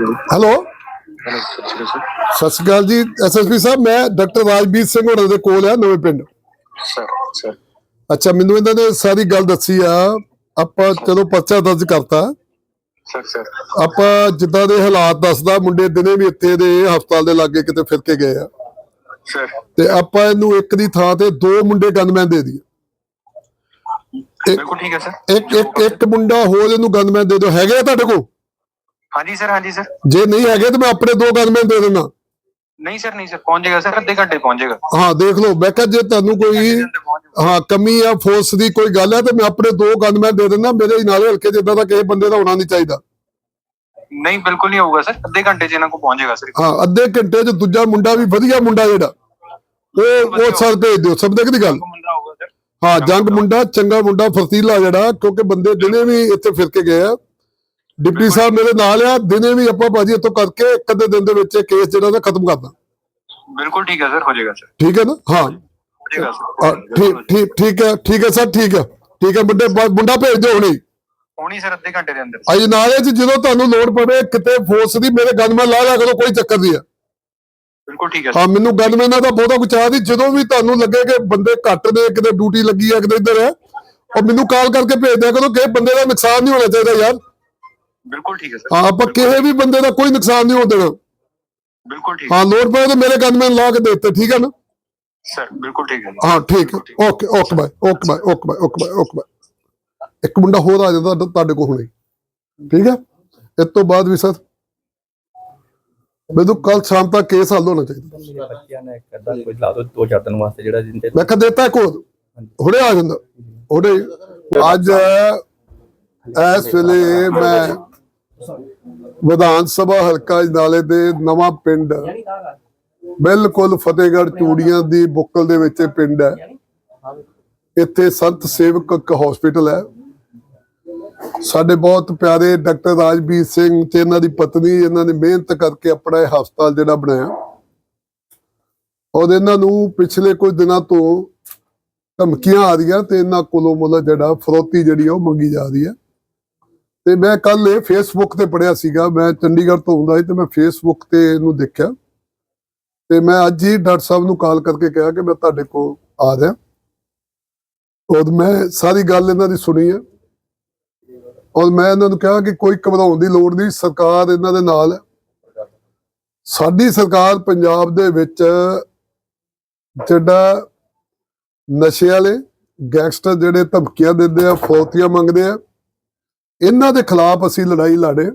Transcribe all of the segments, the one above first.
Hello ਸਤਿ ਸ਼੍ਰੀ ਅਕਾਲ ਜੀ SSP ਸਾਹਿਬ ਮੈਂ ਡਾਕਟਰ ਰਾਜਬੀਰ ਸਿੰਘ ਹੋਣਾ ਦੇ ਕੋਲ ਆ ਨਵੇਂ ਪਿੰਡ। Sir sir. ਅੱਛਾ ਮੈਨੂੰ ਇਹਨਾਂ ਨੇ ਸਾਰੀ ਗੱਲ ਦੱਸੀ ਆ ਆਪਾਂ ਚਲੋ ਪਰਚਾ ਦਰਜ ਕਰਤਾ। Sir sir. ਆਪਾਂ ਜਿੱਦਾਂ ਦੇ ਹਾਲਾਤ ਦੱਸਦਾ ਮੁੰਡੇ ਦਿਨੇ ਵੀ ਇੱਥੇ ਦੇ ਹਸਪਤਾਲ ਦੇ ਲਾਗੇ ਕਿਤੇ ਫਿਰ ਕੇ ਗਏ ਆ। ਸਰ। ਤੇ ਆਪਾਂ ਇਹਨੂੰ ਇੱਕ ਦੀ ਥਾਂ ਤੇ ਦੋ ਮੁੰਡੇ ਗਨਮੈਨ ਦੇ ਦਈਏ। ਬਿਲਕੁਲ ਠੀਕ ਹੈ ਸਰ। ਇੱਕ ਇੱਕ ਇੱਕ ਮੁੰਡਾ ਹੋਰ ਇਹਨੂੰ ਗਨਮੈਨ ਦੇ ਦਿਓ। ਹੈਗੇ ਆ ਤੁਹਾਡੇ ਕੋਲ? ਹਾਂਜੀ ਸਰ ਹਾਂਜੀ ਸਰ। ਜੇ ਨਹੀਂ ਹੈਗੇ ਤੇ ਮੈਂ ਆਪਣੇ ਦੋ ਗਨਮੈਨ ਦੇ ਦਿੰਦਾ। ਨਹੀਂ ਸਰ ਨਹੀਂ ਸਰ ਪਹੁੰਚ ਜਾਏਗਾ ਸਰ ਅੱਧੇ ਘੰਟੇ ਪਹੁੰਚ ਜਾਏਗਾ। ਹਾਂ ਦੇਖ ਲਓ ਮੈਂ ਕਿਹਾ ਜੇ ਤੁਹਾਨੂੰ ਕੋਈ। ਹਾਂ ਕਮੀ ਆ ਫੋਰਸ ਦੀ ਕੋਈ ਗੱਲ ਹੈ ਤੇ ਮੈਂ ਆਪਣੇ ਦੋ ਗਨਮੈਨ ਦੇ ਦਿੰਦਾ ਮੇਰੇ ਨਾਲੇ ਹਲਕੇ ਜਿੱਦਾਂ ਦਾ ਕਿਸੇ ਬੰਦੇ ਦਾ ਹੋਣਾ ਨਹੀਂ ਚਾਹੀਦਾ। ਨਹੀਂ ਬਿਲਕੁਲ ਨਹੀਂ ਹੋਊਗਾ ਸਰ ਅੱਧੇ ਘੰਟੇ ਚ ਇਹਨਾਂ ਕੋਲ ਪਹੁੰਚ ਜਾਏਗਾ ਸਰ। ਹਾਂ ਅੱਧੇ ਘੰਟੇ 'ਚ ਦੂਜਾ ਮੁੰਡਾ ਵੀ ਵਧੀਆ ਮੁੰਡਾ ਜਿਹੜਾ ਉਹ ਉਹ ਸਰ ਭੇਜ ਦਿਓ ਸਭ ਦੀ ਗੱਲ? ਮੁੰਡਾ ਹੋਊਗਾ ਸਰ। ਹਾਂ ਜੰਗ ਮੁੰਡਾ। ਚੰਗਾ ਮੁੰਡਾ ਫਰਤੀਲਾ ਜਿਹੜਾ ਕਿਉਂਕਿ ਬੰਦੇ ਦਿਨੇ ਵੀ ਇੱਥੇ ਫਿਰ ਕੇ ਗਏ ਆ ਡਿਪਟੀ ਸਾਹਿਬ ਮੇਰੇ ਨਾਲ ਆ ਦਿਨੇ ਵੀ ਆਪਾਂ ਬਾਜੀ ਇੱਥੋਂ ਕਰਕੇ ਇੱਕ ਅੱਧੇ ਦਿਨ ਦੇ ਵਿੱਚ ਇਹ ਕੇਸ ਜਿਹੜਾ ਨਾ ਖਤਮ ਕਰਦਾ। ਬਿਲਕੁਲ ਠੀਕ ਹੈ ਸਰ ਹੋ ਜਾਏਗਾ ਸਰ। ਠੀਕ ਹੈ ਨਾ? ਹਾਂ। ਹੋ ਜਾਏਗਾ ਸਰ ਠੀਕ ਠੀਕ ਠੀਕ ਹੈ ਠੀਕ ਹੈ ਸਰ ਠੀਕ ਹੈ। ਠੀਕ ਹੈ ਮੁੰਡੇ ਮੁੰਡਾ ਭੇਜ ਦਿਓ ਹੁਣੇ। ਹੋਣੀ ਸਰ ਅੱਧੇ ਘੰਟੇ ਦੇ ਅੰਦਰ। ਅਜ ਨਾਲੇ 'ਚ ਜਦੋਂ ਤੁਹਾਨੂੰ ਲੋੜ ਪਵੇ ਕਿਤੇ ਫੋਰਸ ਦੀ ਮੇਰੇ ਗਨਮੈਨ ਲਾ ਲਿਆ ਕਰੋ ਕੋਈ ਚੱਕਰ ਨਹੀਂ ਆ ਬਿਲਕੁਲ ਠੀਕ ਹੈ ਹਾਂ ਮੈਨੂੰ ਗਨਮੈਨਾਂ ਦਾ ਬਹੁਤਾ ਚਾਹ ਨਹੀਂ। ਜਦੋਂ ਵੀ ਤੁਹਾਨੂੰ ਲੱਗੇ ਕਿ ਬੰਦੇ ਘੱਟ ਨੇ ਕਿਤੇ ਡਿਊਟੀ ਲੱਗੀ ਆ ਕਿਤੇ ਇੱਧਰ ਹੈ ਉਹ ਮੈਨੂੰ ਕਾਲ ਕਰਕੇ ਭੇਜ ਦਿਆ ਕਰੋ ਕਿ ਬੰਦੇ ਦਾ ਨੁਕਸਾਨ ਨਹੀਂ ਹੋਣਾ ਚਾਹੀਦਾ ਯਾਰ। ਬਿਲਕੁਲ ਠੀਕ ਹੈ ਸਰ। ਆਪਾਂ ਕਿਸੇ ਵੀ ਬੰਦੇ ਦਾ ਕੋਈ ਨੁਕਸਾਨ ਨਹੀਂ ਹੋਣ ਦੇਣਾ। ਬਿਲਕੁਲ ਠੀਕ ਹਾਂ। ਲੋੜ ਪਵੇ ਤਾਂ ਮੇਰੇ ਗਨਮੈਨ ਲਾ ਕੇ ਦੇ ਦਿੱਤੇ ਠੀਕ ਹੈ ਨਾ? ਸਰ ਬਿਲਕੁਲ ਠੀਕ ਹੈ ਹਾਂ ਠੀਕ ਹੈ। Okay okay bye okay bye okay bye okay bye okay bye ਇੱਕ ਮੁੰਡਾ ਹੋਰ ਆ ਜਾਂਦਾ ਤੁਹਾ- ਤੁਹਾਡੇ ਕੋਲ ਹੁਣੇ। ਠੀਕ ਹੈ? ਇਸ ਤੋਂ ਬਾਅਦ ਵੀ ਸਰ ਮੈਨੂੰ ਕੱਲ ਸ਼ਾਮ ਤੱਕ ਕੇਸ ਹੱਲ ਹੋਣਾ ਚਾਹੀਦਾ। ਮੇਰੇ ਬੱਚਿਆਂ ਨੇ ਇੱਕ ਅੱਧਾ ਕੋਈ ਲਾ ਦੋ ਦੋ ਚਾਰ ਦਿਨ ਵਾਸਤੇ ਜਿਹੜਾ ਜਿੰਦੇ ਮੈਂ ਕਿਹਾ ਦਿੱਤਾ ਕੋਲ ਹੁਣੇ ਆ ਜਾਂਦਾ। ਹੁਣੇ। ਅੱਜ ਇਸ ਵੇਲੇ ਮੈਂ ਵਿਧਾਨ ਸਭਾ ਹਲਕਾ ਨਾਲੇ ਦੇ ਨਵਾਂ ਪਿੰਡ ਬਿਲਕੁਲ ਫਤਿਹਗੜ੍ਹ ਚੂੜੀਆਂ ਦੀ ਬੁੱਕਲ ਦੇ ਵਿੱਚ ਪਿੰਡ ਹੈ। ਇੱਥੇ ਸੰਤ ਸੇਵਕ ਇੱਕ ਹਸਪੀਟਲ ਹੈ। ਸਾਡੇ ਬਹੁਤ ਪਿਆਰੇ ਡਾਕਟਰ ਰਾਜਵੀਰ ਸਿੰਘ ਤੇ ਇਹਨਾਂ ਦੀ ਪਤਨੀ, ਇਹਨਾਂ ਨੇ ਮਿਹਨਤ ਕਰਕੇ ਆਪਣਾ ਇਹ ਹਸਪਤਾਲ ਜਿਹੜਾ ਬਣਾਇਆ। ਔਰ ਇਹਨਾਂ ਨੂੰ ਪਿਛਲੇ ਕੁਝ ਦਿਨਾਂ ਤੋਂ ਧਮਕੀਆਂ ਆ ਰਹੀਆਂ ਤੇ ਇਹਨਾਂ ਕੋਲੋਂ ਮੁੱਲ ਜਿਹੜਾ ਫਰੋਤੀ ਜਿਹੜੀ ਆ ਉਹ ਮੰਗੀ ਜਾ ਰਹੀ ਹੈ। ਤੇ ਮੈਂ ਕੱਲ ਇਹ ਫੇਸਬੁੱਕ ਤੇ ਪੜਿਆ ਸੀਗਾ, ਮੈਂ ਚੰਡੀਗੜ੍ਹ ਤੋਂ ਆਉਂਦਾ ਸੀ ਤੇ ਮੈਂ ਫੇਸਬੁੱਕ ਤੇ ਇਹਨੂੰ ਦੇਖਿਆ। ਤੇ ਮੈਂ ਅੱਜ ਹੀ ਡਾਕਟਰ ਸਾਹਿਬ ਨੂੰ ਕਾਲ ਕਰਕੇ ਕਿਹਾ ਕਿ ਮੈਂ ਤੁਹਾਡੇ ਕੋਲ ਆ ਰਿਹਾ। ਔਰ ਮੈਂ ਸਾਰੀ ਗੱਲ ਇਹਨਾਂ ਦੀ ਸੁਣੀ ਹੈ। ਔਰ ਮੈਂ ਇਹਨਾਂ ਨੂੰ ਕਿਹਾ ਕਿ ਕੋਈ ਘਬਰਾਉਣ ਦੀ ਲੋੜ ਨਹੀਂ, ਸਰਕਾਰ ਇਹਨਾਂ ਦੇ ਨਾਲ ਹੈ। ਸਾਡੀ ਸਰਕਾਰ ਪੰਜਾਬ ਦੇ ਵਿੱਚ ਜਿਹੜਾ ਨਸ਼ੇ ਵਾਲੇ ਗੈਂਗਸਟਰ ਜਿਹੜੇ ਧਮਕੀਆਂ ਦਿੰਦੇ ਆ, ਫੌਤੀਆਂ ਮੰਗਦੇ ਆ ਇਹਨਾਂ ਦੇ ਖਿਲਾਫ ਅਸੀਂ ਲੜਾਈ ਲੜੇ।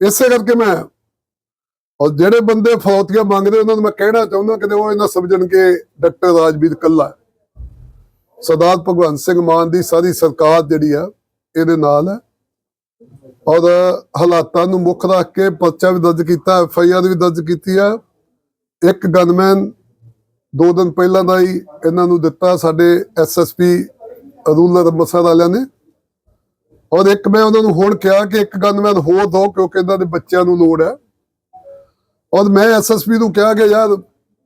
ਇਸੇ ਕਰਕੇ ਮੈਂ ਔਰ ਜਿਹੜੇ ਬੰਦੇ ਫੌਤੀਆਂ ਮੰਗਦੇ, ਉਹਨਾਂ ਨੂੰ ਮੈਂ ਕਹਿਣਾ ਚਾਹੁੰਦਾ ਕਿ ਉਹ ਇਹਨਾਂ ਸਮਝਣ ਕਿ ਡਾਕਟਰ ਰਾਜਵੀਰ ਕੱਲਾ ਸਰਦਾਰ ਭਗਵੰਤ ਸਿੰਘ ਮਾਨ ਦੀ ਸਾਰੀ ਸਰਕਾਰ ਜਿਹੜੀ ਆ, ਇਹਦੇ ਨਾਲ ਹੈ। ਔਰ ਹਾਲਾਤਾਂ ਨੂੰ ਮੁੱਖ ਰੱਖ ਕੇ ਪਰਚਾ ਵੀ ਦਰਜ ਕੀਤਾ, ਐਫ ਆਈ ਆਰ ਵੀ ਦਰਜ ਕੀਤੀ ਆ। ਇੱਕ ਗਨਮੈਨ ਦੋ ਦਿਨ ਪਹਿਲਾਂ ਦਾ ਹੀ ਇਹਨਾਂ ਨੂੰ ਦਿੱਤਾ ਸਾਡੇ S S P rural Amritsar ਵਾਲਿਆਂ ਨੇ। ਔਰ ਇੱਕ ਮੈਂ ਉਹਨਾਂ ਨੂੰ ਹੁਣ ਕਿਹਾ ਕਿ ਇੱਕ ਗਨਮੈਨ ਹੋਰ ਦੋ ਕਿਉਂਕਿ ਇਹਨਾਂ ਦੇ ਬੱਚਿਆਂ ਨੂੰ ਲੋੜ ਹੈ। ਔਰ ਮੈਂ ਐਸਐਸਪੀ ਨੂੰ ਕਿਹਾ ਕਿ ਯਾਰ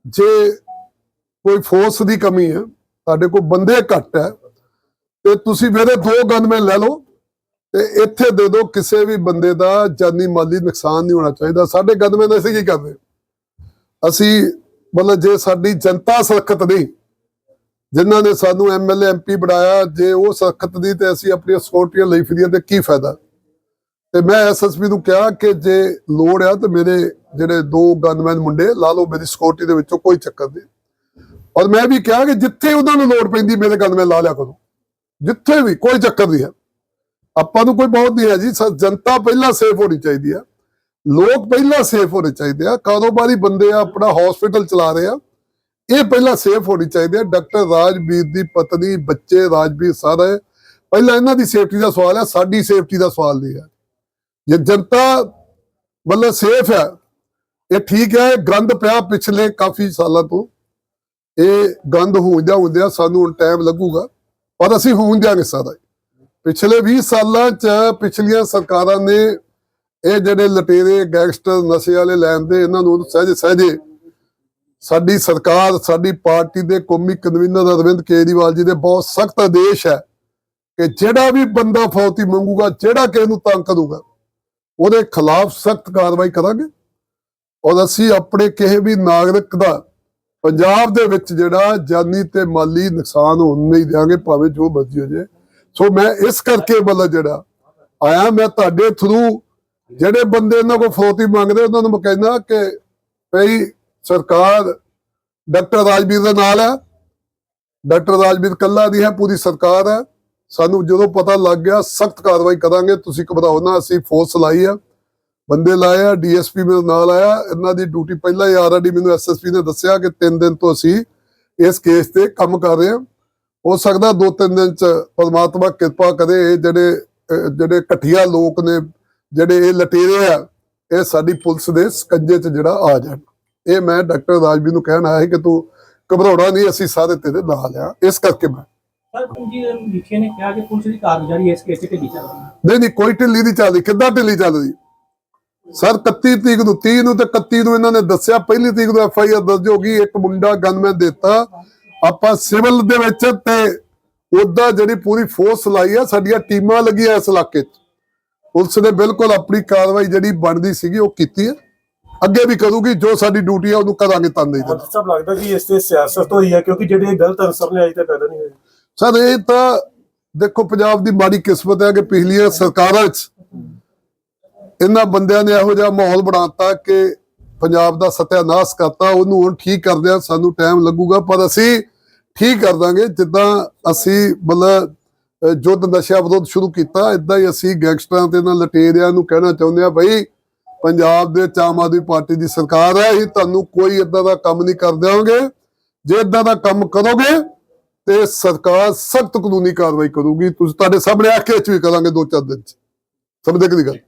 ਜੇ ਕੋਈ ਫੋਰਸ ਦੀ ਕਮੀ ਹੈ ਤੁਹਾਡੇ ਕੋਲ ਬੰਦੇ ਘੱਟ ਹੈ, ਤੇ ਤੁਸੀਂ ਫਿਰ ਦੋ ਗਨਮੈਨ ਲੈ ਲਓ, ਤੇ ਇੱਥੇ ਦੇ ਦਿਓ ਕਿਸੇ ਵੀ ਬੰਦੇ ਦਾ ਜਾਨੀ ਮਾਲੀ ਨੁਕਸਾਨ ਨਹੀਂ ਹੋਣਾ ਚਾਹੀਦਾ। ਸਾਡੇ ਗਨਮੈਨ ਅਸੀਂ ਕੀ ਕਰਦੇ ਅਸੀਂ ਮਤਲਬ ਜੇ ਸਾਡੀ ਜਨਤਾ ਸੁਰੱਖਿਅਤ ਨਹੀਂ ਜਿਨ੍ਹਾਂ ਨੇ ਸਾਨੂੰ ਐਮਐਲਏ ਐਮਪੀ ਬਣਾਇਆ, ਜੇ ਉਹ ਸਖ਼ਤ ਦੀ ਤੇ ਅਸੀਂ ਆਪਣੀਆਂ ਸਕਿਉਰਟੀਆਂ ਲਈ ਫਿਰੀਆਂ ਤੇ ਕੀ ਫਾਇਦਾ? ਤੇ ਮੈਂ ਐਸਐਸਪੀ ਨੂੰ ਕਿਹਾ ਕਿ ਜੇ ਲੋੜ ਆ ਤੇ ਮੇਰੇ ਜਿਹੜੇ ਦੋ ਗਨਮੈਨ ਮੁੰਡੇ ਲਾ ਲਓ, ਮੇਰੀ ਸਕਿਉਰਟੀ ਦੇ ਵਿੱਚੋਂ ਕੋਈ ਚੱਕਰ ਨਹੀਂ। ਔਰ ਮੈਂ ਵੀ ਕਿਹਾ ਕਿ ਜਿੱਥੇ ਉਹਨਾਂ ਨੂੰ ਲੋੜ ਪੈਂਦੀ, ਮੇਰੇ ਗਨਮੈਨ ਲਾ ਲਿਆ ਕਰੋ। ਜਿੱਥੇ ਵੀ ਕੋਈ ਚੱਕਰ ਨਹੀਂ ਹੈ। ਆਪਾਂ ਨੂੰ ਕੋਈ ਬਹੁਤ ਨਹੀਂ ਹੈ ਜੀ। ਜਨਤਾ ਪਹਿਲਾਂ ਸੇਫ ਹੋਣੀ ਚਾਹੀਦੀ ਆ। ਲੋਕ ਪਹਿਲਾਂ ਸੇਫ ਹੋਣੇ ਚਾਹੀਦੇ ਆ। ਕਾਰੋਬਾਰੀ ਬੰਦੇ ਆ, ਆਪਣਾ ਹਸਪੀਟਲ ਚਲਾ ਰਹੇ ਆ। ਇਹ ਪਹਿਲਾਂ ਸੇਫ ਹੋਣੀ ਚਾਹੀਦੀ ਹੈ। ਡਾਕਟਰ ਰਾਜਵੀਰ ਦੀ ਪਤਨੀ, ਬੱਚੇ ਰਾਜਵੀਰ ਸਾਰੇ ਪਹਿਲਾਂ ਇਹਨਾਂ ਦੀ ਸੇਫਟੀ ਦਾ ਸਵਾਲ ਹੈ, ਸਾਡੀ ਸੇਫਟੀ ਦਾ ਸਵਾਲ ਨਹੀਂ ਹੈ। ਜੇ ਜਨਤਾ ਮਤਲਬ ਸੇਫ ਹੈ, ਇਹ ਠੀਕ ਹੈ, ਗੰਦ ਪਿਆ ਪਿਛਲੇ ਕਾਫੀ ਸਾਲਾਂ ਤੋਂ। ਇਹ ਗੰਦ ਹੁੰਦਿਆਂ ਹੁੰਦਿਆਂ ਸਾਨੂੰ ਹੁਣ ਟਾਈਮ ਲੱਗੂਗਾ, ਪਰ ਅਸੀਂ ਹੋਣ ਦਿਆਂਗੇ ਸਾਰਾ। ਪਿਛਲੇ 20 ਸਾਲਾਂ ਚ ਪਿਛਲੀਆਂ ਸਰਕਾਰਾਂ ਨੇ ਇਹ ਜਿਹੜੇ ਲਟੇਰੇ ਗੈਂਗਸਟਰ ਨਸ਼ੇ ਵਾਲੇ ਲੈਣ ਦੇ ਇਹਨਾਂ ਨੂੰ ਸਹਿਜੇ ਸਹਿਜੇ ਸਾਡੀ ਸਰਕਾਰ, ਸਾਡੀ ਪਾਰਟੀ ਦੇ ਕੌਮੀ ਕਨਵੀਨਰ ਅਰਵਿੰਦ ਕੇਜਰੀਵਾਲ ਜੀ ਦੇ ਬਹੁਤ ਸਖਤ ਆਦੇਸ਼ ਹੈ ਕਿ ਜਿਹੜਾ ਵੀ ਬੰਦਾ ਫੌਤੀ ਮੰਗੂਗਾ, ਜਿਹੜਾ ਕਿਸੇ ਨੂੰ ਤੰਗ ਕਰੂਗਾ, ਉਹਦੇ ਖਿਲਾਫ ਸਖਤ ਕਾਰਵਾਈ ਕਰਾਂਗੇ। ਔਰ ਅਸੀਂ ਆਪਣੇ ਕਿਸੇ ਵੀ ਨਾਗਰਿਕ ਦਾ ਪੰਜਾਬ ਦੇ ਵਿੱਚ ਜਿਹੜਾ ਜਾਨੀ ਤੇ ਮਾਲੀ ਨੁਕਸਾਨ ਹੋਣ ਨਹੀਂ ਦਿਆਂਗੇ, ਭਾਵੇਂ ਜੋ ਮਰਜ਼ੀ ਹੋ ਜੇ ਸੋ ਮੈਂ ਇਸ ਕਰਕੇ ਮਤਲਬ ਜਿਹੜਾ ਆਇਆ, ਮੈਂ ਤੁਹਾਡੇ ਥਰੂ ਜਿਹੜੇ ਬੰਦੇ ਇਹਨਾਂ ਕੋਲ ਫਰੋਤੀ ਮੰਗਦੇ, ਉਹਨਾਂ ਨੂੰ ਮੈਂ ਕਹਿੰਦਾ ਕਿ ਭਈ ਸਰਕਾਰ ਡਾਕਟਰ ਰਾਜਵੀਰ ਦੇ ਨਾਲ ਹੈ। ਡਾਕਟਰ ਰਾਜਵੀਰ ਕੱਲਾ ਦੀ ਹੈ, ਪੂਰੀ ਸਰਕਾਰ ਹੈ। ਸਾਨੂੰ ਜਦੋਂ ਪਤਾ ਲੱਗ ਗਿਆ, ਸਖਤ ਕਾਰਵਾਈ ਕਰਾਂਗੇ। ਤੁਸੀਂ ਘਬਰਾਓ ਨਾ, ਅਸੀਂ ਫੋਰਸ ਲਾਈ ਆ ਬੰਦੇ ਲਾਏ ਆ ਡੀਐਸਪੀ ਮੇਰੇ ਨਾਲ ਆਇਆ। ਇਹਨਾਂ ਦੀ ਡਿਊਟੀ ਪਹਿਲਾਂ ਹੀ ਆਲਰੇਡੀ ਮੈਨੂੰ ਐਸਐਸਪੀ ਨੇ ਦੱਸਿਆ ਕਿ 3 ਦਿਨ ਤੋਂ ਅਸੀਂ ਇਸ ਕੇਸ ਤੇ ਕੰਮ ਕਰ ਰਹੇ ਹਾਂ। ਹੋ ਸਕਦਾ ਦੋ ਤਿੰਨ ਦਿਨ ਚ ਪਰਮਾਤਮਾ ਕਿਰਪਾ ਕਰੇ, ਇਹ ਜਿਹੜੇ ਜਿਹੜੇ ਘਟੀਆ ਲੋਕ ਨੇ, ਜਿਹੜੇ ਇਹ ਲਟੇਰੇ ਆ, ਇਹ ਸਾਡੀ ਪੁਲਿਸ ਦੇ ਸਕੰਜੇ 'ਚ ਜਿਹੜਾ ਆ ਜਾਣ। ਇਹ ਮੈਂ ਡਾਕਟਰ ਰਾਜਵੀਰ ਨੂੰ ਕਹਿਣ ਆਇਆ ਕਿ ਤੂੰ ਘਬਰਾਉਣਾ ਨਹੀਂ ਅਸੀਂ ਸਾਰੇ ਤੇਰੇ ਨਾਲ ਆ। ਇਸ ਕਰਕੇ ਮੈਂ। ਸਰ ਜੀ ਲਿਖੇ ਨੇ ਕਿਹਾ ਕਿ ਪੁਲਿਸ ਦੀ ਕਾਰਗੁਜ਼ਾਰੀ ਇਸ ਕੇਸ ਤੇ ਢਿੱਲੀ ਚੱਲ ਰਹੀ ਹੈ। ਨਹੀਂ ਨਹੀਂ ਕੋਈ ਢਿੱਲੀ ਨਹੀਂ ਚੱਲਦੀ। ਕਿੱਦਾਂ ਢਿੱਲੀ ਚੱਲਦੀ ਸਰ 31 ਤਰੀਕ ਨੂੰ 30 ਨੂੰ ਤੇ 31 ਨੂੰ ਇਹਨਾਂ ਨੇ ਦੱਸਿਆ। ਪਹਿਲੀ ਤਰੀਕ ਨੂੰ ਐਫ ਆਈ ਆਰ ਦਰਜ ਹੋ ਗਈ। ਇੱਕ ਮੁੰਡਾ ਗਨਮੈਨ ਦਿੱਤਾ। ਆਪਾਂ ਸਿਵਲ ਦੇ ਵਿੱਚ ਤੇ ਉਹਦਾ ਜਿਹੜੀ ਪੂਰੀ ਫੋਰਸ ਲਾਈ ਆ ਸਾਡੀਆਂ ਟੀਮਾਂ ਲੱਗੀਆਂ ਇਸ ਇਲਾਕੇ 'ਚ। ਪੁਲਿਸ ਨੇ ਬਿਲਕੁਲ ਆਪਣੀ ਕਾਰਵਾਈ ਜਿਹੜੀ ਬਣਦੀ ਸੀਗੀ ਉਹ ਕੀਤੀ ਹੈ ਅੱਗੇ ਵੀ ਕਰੂਗੀ ਜੋ ਸਾਡੀ ਡਿਊਟੀ ਆ ਉਹਨੂੰ ਕਰਾਂਗੇ ਤੰਦੇ ਮੰਤਰੀ ਸਾਹਿਬ ਲੱਗਦਾ ਕਿ ਇਸ ਤੇ ਸਿਆਸਤ ਹੋਈ ਹੈ ਕਿਉਂਕਿ ਜਿਹੜੇ ਗਲਤ ਅਨਸਰ ਨੇ ਅਜੇ ਤੱਕ ਪੈਦਾ ਨਹੀਂ ਹੋਏ। ਸਰ ਇਹ ਤਾਂ ਦੇਖੋ ਪੰਜਾਬ ਦੀ ਮਾੜੀ ਕਿਸਮਤ ਹੈ ਕਿ ਪਿਛਲੀਆਂ ਸਰਕਾਰਾਂ 'ਚ ਇਹਨਾਂ ਬੰਦਿਆਂ ਨੇ ਇਹੋ ਜਿਹਾ ਮਾਹੌਲ ਬਣਾਤਾ ਕਿ ਪੰਜਾਬ ਦਾ ਸਤਿਆਨਾਸ਼ ਕਰਤਾ ਉਹਨੂੰ ਹੁਣ ਠੀਕ ਕਰਦਿਆਂ ਸਾਨੂੰ ਟਾਈਮ ਲੱਗੂਗਾ ਪਰ ਅਸੀਂ ਠੀਕ ਕਰ ਦਾਂਗੇ। ਜਿੱਦਾਂ ਅਸੀਂ ਮਤਲਬ ਯੁੱਧ ਨਸ਼ਾ ਵਿਰੋਧ ਸ਼ੁਰੂ ਕੀਤਾ ਇਦਾਂ ਹੀ ਅਸੀਂ ਗੈਂਗਸਟਰਾਂ ਤੇ ਇਹਨਾਂ ਲਟੇਰਿਆਂ ਨੂੰ ਕਹਿਣਾ ਚਾਹੁੰਦੇ ਆ ਬਈ ਪੰਜਾਬ ਦੇ ਵਿੱਚ ਆਮ ਆਦਮੀ ਪਾਰਟੀ ਦੀ ਸਰਕਾਰ ਹੈ, ਅਸੀਂ ਤੁਹਾਨੂੰ ਕੋਈ ਇਦਾਂ ਦਾ ਕੰਮ ਨਹੀਂ ਕਰ ਦਿਆਂਗੇ। ਜੇ ਇਦਾਂ ਦਾ ਕੰਮ ਕਰੋਗੇ, ਤੇ ਸਰਕਾਰ ਸਖਤ ਕਾਨੂੰਨੀ ਕਾਰਵਾਈ ਕਰੂਗੀ। ਤੁਸੀਂ ਤੁਹਾਡੇ ਸਾਹਮਣੇ ਆ ਕੇ ਚ ਵੀ ਕਰਾਂਗੇ ਦੋ ਚਾਰ ਦਿਨ ਚ। ਸਮਝਦੇ ਕਿ ਦੀ ਗੱਲ?